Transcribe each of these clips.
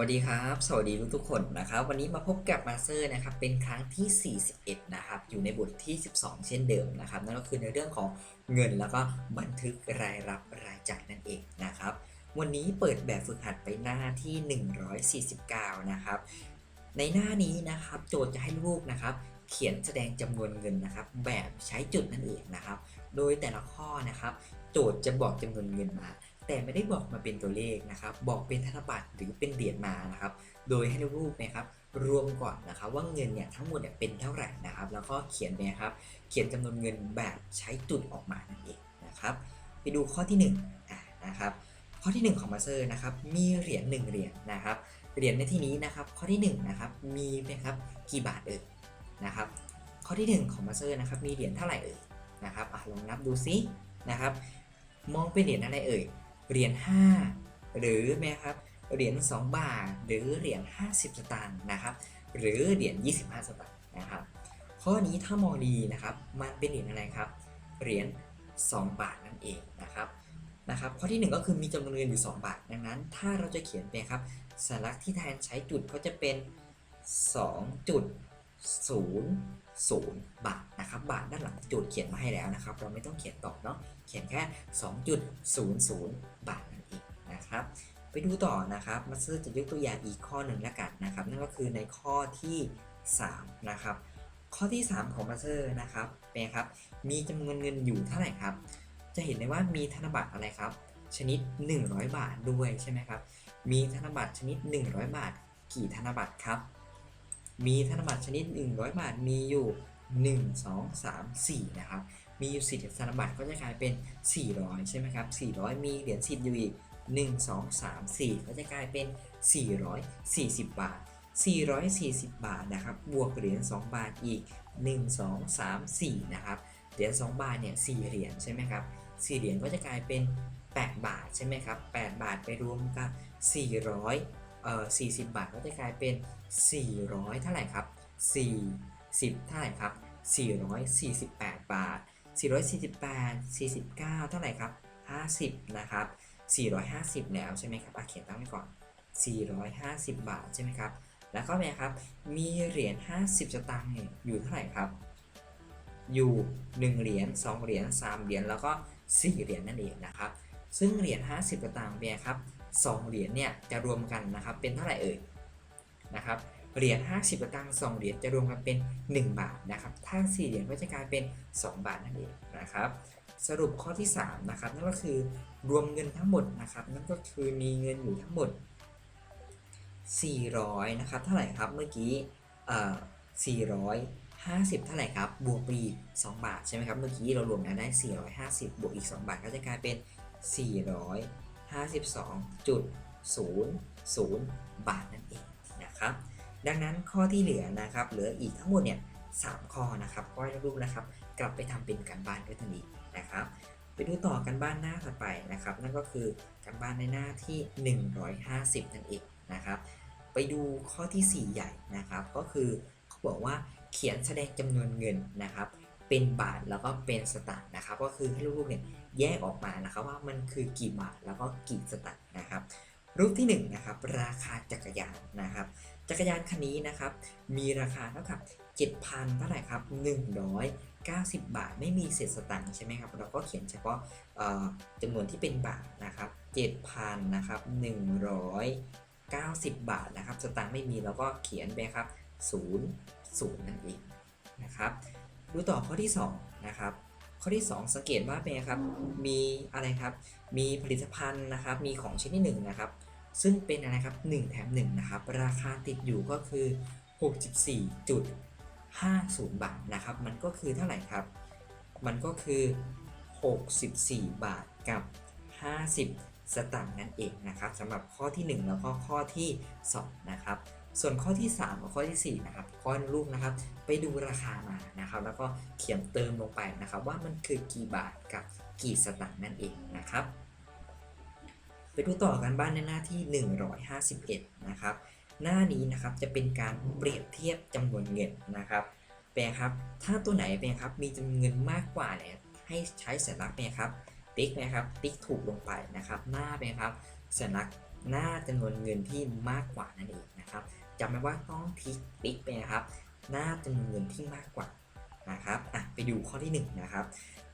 วัสดีครับ สวัสดีทุกทุกๆคนนะครับ วันนี้มาพบกับมาเซอร์นะครับ เป็นครั้งที่ 41 นะครับ อยู่ในบทที่ 12 เช่นเดิมนะครับ นั่นก็คือในเรื่องของเงินแล้วก็บันทึกรายรับรายจ่ายนั่นเองนะครับ วันนี้เปิดแบบฝึกหัดไปหน้าที่ 149 นะครับ ในหน้านี้นะครับ โจทย์จะให้ลูกนะครับ เขียนแสดงจำนวนเงินนะครับ แบบใช้จุดนั่นเองนะครับ โดยแต่ละข้อนะครับ โจทย์จะบอกจำนวนเงินมา แต่ไม่ได้บอกมาเป็นตัวเลขนะครับ บอกเป็นธนบัตรหรือเป็นเหรียญมานะครับ โดยให้ลูกนะครับรวมก่อนนะครับว่าเงินเนี่ยทั้งหมดเนี่ยเป็นเท่าไหร่นะครับ แล้วก็เขียนไปนะครับ เขียนจำนวนเงินแบบใช้จุดออกมานั่นเองนะครับ ไปดูข้อที่1อะนะครับ ข้อที่ 1 ของมาเซอร์นะครับ มีเหรียญ1เหรียญนะครับเหรียญในที่นี้นะครับ ข้อที่1นะครับมีไหมครับกี่บาทเอ่ยนะครับ ข้อที่ 1 ของมาเซอร์นะครับ มีเหรียญเท่าไหร่เอ่ยนะครับอะลองนับดูซินะครับ มองเป็นเหรียญอะไรเอ่ย เหรียญ5หรือไหมครับเหรียญ2บาทหรือเหรียญ50 สตางค์นะครับหรือเหรียญ25 สตางค์นะครับข้อนี้ถ้ามองดีนะครับมันเป็นเหรียญอะไรครับเหรียญ2 บาทนั่นเองนะครับนะครับข้อที่ 1 ก็คือมีจำนวนเงินอยู่ 2 บาท ดังนั้น ถ้าเราจะเขียนไปครับสัญลักษณ์ที่แทนใช้จุดก็จะเป็น 2 จุด 0 0 บาทนะครับ บาทด้านหลังจุดเขียนมาให้แล้วนะครับ เราไม่ต้องเขียนต่อเนาะเขียนแค่ 2.00 บาทนั่นเองนะครับ ไปดูต่อนะครับมาซื้อจะยกตัวอย่างอีกข้อหนึ่งแล้วกันนะครับ นั่นก็คือในข้อที่ 3 นะครับ ข้อที่ 3 ของมาเซอร์นะครับเป็นครับมีจำนวนเงินอยู่เท่าไหร่ครับ จะเห็นได้ว่ามีธนบัตรอะไรครับ ชนิด 100 บาทด้วยใช่ไหมครับมีธนบัตรชนิด 100 บาท กี่ธนบัตรครับ มีธนบัตรชนิด 100 บาทมีอยู่ 1 2 3 4 นะครับ มีอยู่4ธนบัตรก็จะกลายเป็น 400 ใช่ไหมครับ 400 มีเหรียญ10อยู่อีก 1 2 3 4 ก็จะกลายเป็น 440 บาท 440 บาทนะครับ บวกเหรียญ2บาทอีก 1 2 3 4 นะครับ เหรียญ2บาทเนี่ย4เหรียญใช่ไหมครับ4เหรียญก็จะกลายเป็น 8 บาทใช่ไหมครับ 8 บาทไปรวมกับ 400 เอ่อ40 บาทก็จะกลายเป็น 400 เท่าไหร่ครับ40เท่าไหร่ครับ448 บาท 448 49 เท่าไหร่ครับ 50 นะครับ 450 แล้วใช่ไหมครับอะเขียนตั้งไว้ก่อน 450 บาทใช่ไหมครับ แล้วก็ม่ครับ มีเหรียญ 50สตางค์อยู่เท่าไหร่ครับ อยู่ 1 เหรียญ 2 เหรียญ 3 เหรียญ แล้วก็ 4 เหรียญนั่นเองนะครับ ซึ่งเหรียญ 50สตางค์เนี่ยครับ 2 เหรียญเนี่ยจะรวมกันนะครับเป็นเท่าไหร่เอ่ยนะครับเหรียญ50สตางค์2เหรียญจะรวมกันเป็น 1 บาทนะครับถ้า4เหรียญก็จะกลายเป็น 2 บาทนั่นเองนะครับสรุปข้อที่3นะครับนั่นก็คือรวมเงินทั้งหมดนะครับนั่นก็คือมีเงินอยู่ทั้งหมด 400นะครับเท่าไหร่ครับเมื่อกี้เอ่อ450 เท่าไหร่ครับ บวกไปอีก2บาทใช่ไหมครับ เมื่อกี้เรารวมกันได้ 450 บวกอีก 2 บาทก็จะกลายเป็น 52.00 บาทนั่นเองนะครับ ดังนั้นข้อที่เหลือนะครับเหลืออีกทั้งหมดเนี่ย3ข้อนะครับก็ให้ลูกๆนะครับ กลับไปทำเป็นการบ้านด้วยทันทีนะครับ ไปดูต่อกันบ้านหน้าถัดไปนะครับ นั่นก็คือการบ้านในหน้าที่ 150 นั่นเองนะครับ ไปดูข้อทีสี่4 ใหญ่นะครับ ก็คือเขาบอกว่าเขียนแสดงจำนวนเงินนะครับ เป็นบาทแล้วก็เป็นสตางค์นะครับ ก็คือให้ลูกๆเนี่ย แยกออกมานะครับว่ามันคือกี่บาทแล้วก็กี่สตางค์นะครับ รูปที่1นนะครับราคาจักรยานนะครับ จักรยานคันนี้นะครับ มีราคาเท่ากับ7,000เท่าไหร่ครับ190 บาทไม่มีเศษสตังค์ใช่ไหมครับ เราก็เขียนเฉพาะจำนวนที่เป็นบาทนะครับ7,000นะครับ190 บาทนะครับ สตังค์ไม่มีเราก็เขียนไปครับ0 0นั่นเองนะครับ ดูต่อข้อที่2นะครับ ข้อที่ 2 สังเกตว่าเป็นไงครับ มีอะไรครับ มีผลิตภัณฑ์นะครับ มีของชิ้นที่1นะครับ ซึ่งเป็นอะไรครับ1แถม1นะครับ ราคาติดอยู่ก็คือ 64.50 บาทนะครับ มันก็คือเท่าไหร่ครับ มันก็คือ 64 บาทกับ 50 สตางค์นั่นเองนะครับสำหรับข้อที่ 1 แล้วก็ข้อที่ 2 นะครับ ส่วนข้อที่ 3 กับข้อทีสี่4 นะครับข้อลูกนะครับ ไปดูราคามานะครับ แล้วก็เขียนเติมลงไปนะครับ ว่ามันคือกี่บาทกับกี่สตางค์นั่นเองนะครับ ไปดูต่อกันบ้านในหน้าที่ 151 นะครับ หน้านี้นะครับจะเป็นการเปรียบเทียบจำนวนเงินนะครับแปลครับ ถ้าตัวไหนเป็นครับมีจำนวนเงินมากกว่าเนี่ยให้ใช้สัญลักษณ์เป็นครับ ติ๊กนะครับ ติ๊กถูกลงไปนะครับ หน้าเป็นครับสัญลักษณ์หน้าจำนวนเงินที่มากกว่านั่นเองนะครับ จำไว้ว่าต้องทิกติ๊กไปนะครับ หน้าจำนวนเงินที่มากกว่านะครับอะไปดูข้อที่หนึ่งนะครับ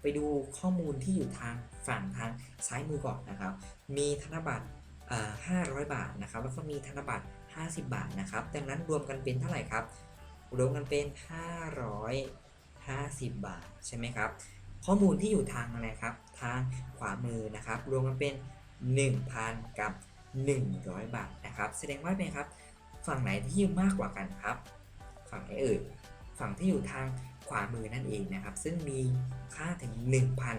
ไปดูข้อมูลที่อยู่ทางฝั่งทางซ้ายมือก่อนนะครับ มีธนบัตรเอ่อ500บาทนะครับ แล้วก็มีธนบัตร 50 บาทนะครับ ดังนั้นรวมกันเป็นเท่าไหร่ครับ รวมกันเป็น 550 บาทใช่ไหมครับ ข้อมูลที่อยู่ทางอะไรครับ ทางขวามือนะครับ รวมกันเป็น 1,000 กับ 100 บาทนะครับ แสดงว่าเป็นครับ ฝั่งไหนที่มากกว่ากันครับ ฝั่งไหนเอ่ยฝั่งที่อยู่ทางขวามือนั่นเองนะครับ ซึ่งมีค่าถึง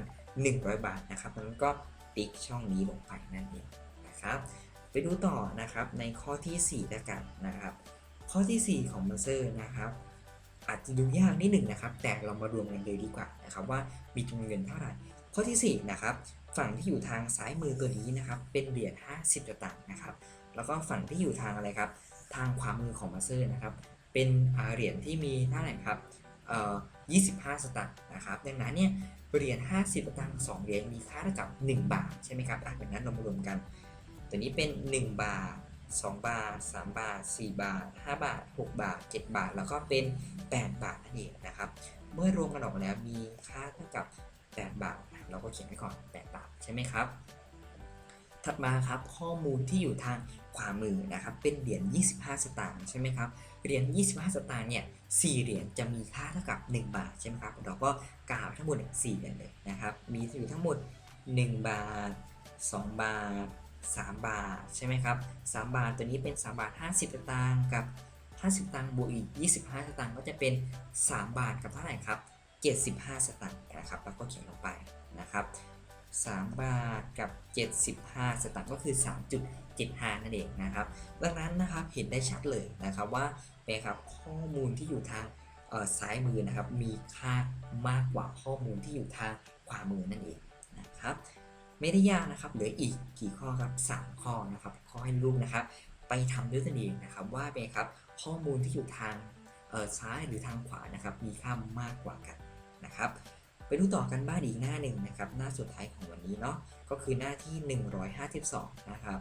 1,100 บาทนะครับนั้นก็ติ๊กช่องนี้ลงไปนั่นเองนะครับ ไปดูต่อนะครับในข้อที่4แล้วกันนะครับ ข้อที่ 4 ของมาเซอร์นะครับ อาจจะดูยากนิดหนึ่งนะครับ แต่เรามารวมกันเลยดีกว่านะครับ ว่ามีจำนวนเงินเท่าไหร่ ข้อที่4นะครับฝั่งที่อยู่ทางซ้ายมือตัวนี้นะครับ เป็นเหรียญ50สตางค์นะครับ แล้วก็ฝั่งที่อยู่ทางอะไรครับ ทางขวามือของมาเซอร์นะครับ เป็นเหรียญที่มีเท่าไหร่ครับ25 สตางค์นะครับ ดังนั้นเนี่ยเหรียญ50 สตางค์2เหรียญมีค่าเท่ากับ 1 บาทใช่ไหมครับอะดังนั้นเรามารวมกัน ตัวนี้เป็น 1 บาท 2 บาท 3 บาท 4 บาท 5 บาท 6 บาท 7 บาท แล้วก็เป็น 8 บาทนั่นเองนะครับ เมื่อรวมกันออกมาแล้วมีค่าเท่ากับ 8 บาท เราก็เขียนไว้ก่อน 8 บาทใช่ไหมครับ ถัดมาครับข้อมูลที่อยู่ทางขวามือนะครับเป็นเหรียญ 25 สตางค์ใช่ไหมครับเหรียญ 25 สตางค์เนี่ย4เหรียญจะมีค่าเท่ากับ 1 บาทใช่ไหมครับเราก็กล่าวทั้งหมดเนี่ย4เหรียญเลยนะครับมีอยู่ทั้งหมด 1 บาท 2 บาท 3 บาทใช่ไหมครับ3บาทตัวนี้เป็น 3 บาท 50 สตางค์กับ 50สตางค์บวกอีก 25 สตางค์ก็จะเป็น 3 บาทกับเท่าไหร่ครับ75 สตางค์นะครับแล้วก็เขียนลงไปนะครับ 3 บาทกับ 75 สตางค์ก็คือ 3.75 นั่นเองนะครับ ดังนั้นนะครับเห็นได้ชัดเลยนะครับว่าเป็นครับข้อมูลที่อยู่ทางซ้ายมือนะครับมีค่ามากกว่าข้อมูลที่อยู่ทางขวามือนั่นเองนะครับไม่ได้ยากนะครับเหลืออีกกี่ข้อครับ 3 ข้อนะครับข้อให้ลูกนะครับ ไปทำด้วยตนเองนะครับว่าเป็นครับข้อมูลที่อยู่ทางซ้ายหรือทางขวานะครับมีค่ามากกว่ากันนะครับ ไปดูต่อกันบ้านอีกหน้าหนึ่งนะครับ หน้าสุดท้ายของวันนี้เนาะก็คือหน้าที่ 152 นะครับ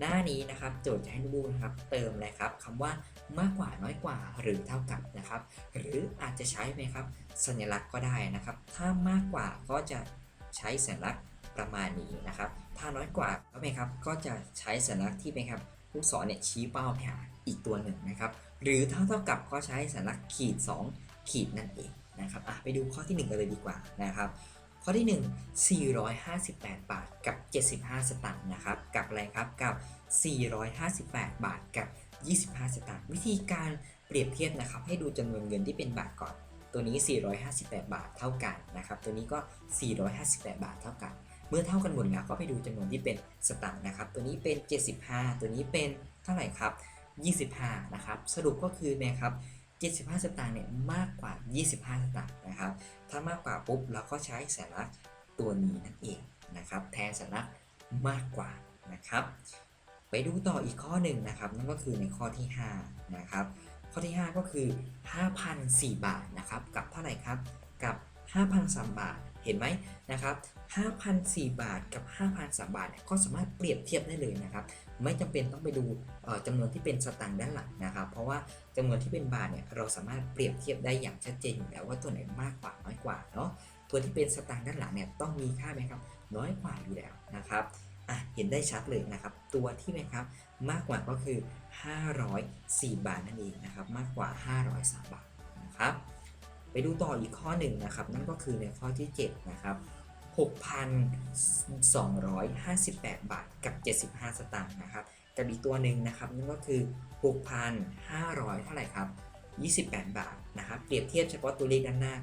หน้านี้นะครับโจทย์จะให้ลูกๆนะครับ เติมเลยครับคำว่ามากกว่าน้อยกว่าหรือเท่ากับนะครับ หรืออาจจะใช้ไหมครับ สัญลักษณ์ก็ได้นะครับ ถ้ามากกว่าก็จะใช้สัญลักษณ์ประมาณนี้นะครับ ถ้าน้อยกว่าก็ไหมครับ ก็จะใช้สัญลักษณ์ที่เป็นครับลูกศรเนี่ยชี้เป้าไปหาอีกตัวหนึ่งนะครับ หรือเท่าเท่ากับก็ใช้สัญลักษณ์ขีด 2 ขีดนั่นเอง นะครับอะไปดูข้อที่ 1 กันเลยดีกว่านะครับ ข้อที่ 1 458 บาทกับ 75 สตางค์นะครับกับอะไรครับกับ 458 บาทกับ 25 สตางค์วิธีการเปรียบเทียบนะครับ ให้ดูจำนวนเงินที่เป็นบาทก่อน ตัวนี้ 458 บาทเท่ากันนะครับตัวนี้ก็ 458 บาทเท่ากัน เมื่อเท่ากันหมดแล้วก็ไปดูจำนวนที่เป็นสตางค์นะครับ ตัวนี้เป็น 75 ตัวนี้เป็นเท่าไหร่ครับ 25 นะครับสรุปก็คือนะครับ 75 สตางค์เนี่ยมากกว่า 25 สตางค์นะครับ ถ้ามากกว่าปุ๊บเราก็ใช้สัญลักษณ์ตัวนี้นั่นเองนะครับ แทนสัญลักษณ์มากกว่านะครับ ไปดูต่ออีกข้อหนึ่งนะครับ นั่นก็คือในข้อที่ 5 นะครับ ข้อที่ 5 ก็คือ 5,004 บาทนะครับ กับเท่าไหร่ครับ กับ 5,003บาท เห็นไหมนะครับ5,004 บาทกับ 5,003 บาท ก็สามารถเปรียบเทียบได้เลยนะครับ ไม่จำเป็นต้องไปดูเอ่อจำนวนที่เป็นสตางค์ด้านหลังนะครับ เพราะว่าจำนวนที่เป็นบาทเนี่ยเราสามารถเปรียบเทียบได้อย่างชัดเจนอยู่แล้วว่าตัวไหนมากกว่าน้อยกว่าเนาะ ตัวที่เป็นสตางค์ด้านหลังเนี่ยต้องมีค่าไหมครับ น้อยกว่าอยู่แล้วนะครับอะเห็นได้ชัดเลยนะครับ ตัวที่ไหมครับมากกว่าก็คือ 504 บาทนั่นเองนะครับ มากกว่า 503 บาทนะครับ ไปดูต่ออีกข้อหนึ่งนะครับ นั่นก็คือในข้อที่ 7 นะครับ 6,258 บาทกับ 75 สตางค์นะครับ กับอีกตัวหนึ่งนะครับ นั่นก็คือ 6,500 เท่าไหร่ครับ 28 บาทนะครับ เปรียบเทียบเฉพาะตัวเลขด้านหน้า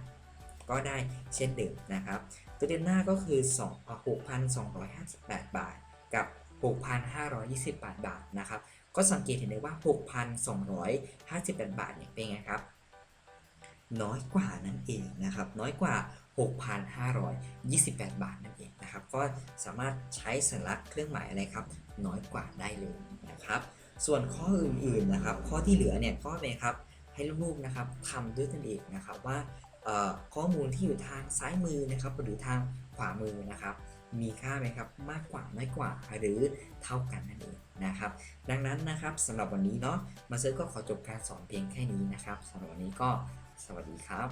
ก็ได้เช่นเดิมนะครับ ตัวเลขหน้าก็คือ2อ่า6,258 บาทกับ 6,528 บาทนะครับ ก็สังเกตเห็นได้ว่า 6,258 บาทเนี่ยเป็นไงครับ น้อยกว่านั่นเองนะครับ น้อยกว่า 6,528 บาทนั่นเองนะครับ ก็สามารถใช้สัญลักษณ์เครื่องหมายอะไรครับ น้อยกว่าได้เลยนะครับ ส่วนข้ออื่นๆนะครับ ข้อที่เหลือเนี่ยก็เป็นครับให้ลูกๆนะครับทำด้วยตนเองนะครับว่าข้อมูลที่อยู่ทางซ้ายมือนะครับหรือทางขวามือนะครับมีค่าไหมครับมากกว่าน้อยกว่าหรือเท่ากันนั่นเองนะครับ ดังนั้นนะครับสำหรับวันนี้เนาะมาเซอร์ก็ขอจบการสอนเพียงแค่นี้นะครับสำหรับวันนี้ก็ สวัสดีครับ